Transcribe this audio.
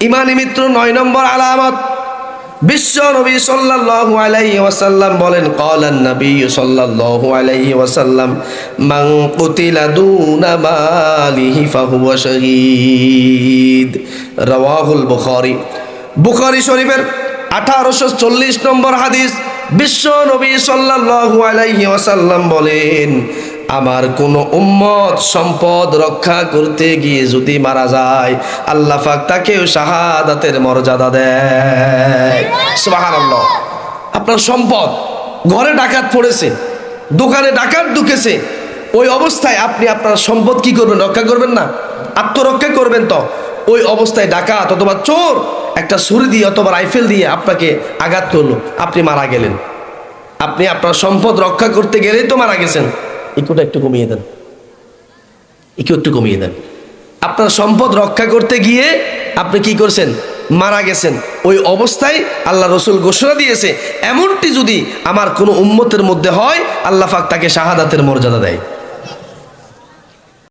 ইমানি মিত্র নয় নম্বর আলামত। বিশ্ব নবী সাল্লাল্লাহু আলাইহি ওয়াসাল্লাম বলেন, ক্বালান নবী সাল্লাল্লাহু আলাইহি ওয়াসাল্লাম, মান কুতিলা দুনা মালিহি ফাহুয়া শাহীদ। রাওয়াহুল বুখারী। বুখারী শরীফের আঠারোশো চল্লিশ নম্বর হাদিস। বিশ্ব নবী সাল্লাল্লাহু আলাইহি ওয়াসাল্লাম বলেন আমার কোন উম্মত সম্পদ রক্ষা করতে গিয়ে যদি মারা যায়, আল্লাহ পাক তাকেও শাহাদাতের মর্যাদা দেয়। আপনার সম্পদ ঘরে ডাকাত পড়েছে, দোকানে ডাকাত ঢুকেছে, ওই অবস্থায় আপনি আপনার সম্পদ কি করবেন, রক্ষা করবেন না? আত্মরক্ষা করবেন তো। ওই অবস্থায় ডাকাত অথবা চোর একটা ছুরি দিয়ে অথবা রাইফেল দিয়ে আপনাকে আঘাত করল, আপনি মারা গেলেন। আপনি আপনার সম্পদ রক্ষা করতে গেলেই তো মারা গেছেন। ইকুটা একটু কমিয়ে দেন। ইকু একটু কমিয়ে দেন। আপনার সম্পদ রক্ষা করতে গিয়ে আপনি কি করছেন? মারা গেছেন। ওই অবস্থায় আল্লাহ রসুল ঘোষণা দিয়েছে, এমনটি যদি আমার কোনো উম্মতের মধ্যে হয়, আল্লাহ ফাক তাকে শাহাদাতের মর্যাদা দেয়।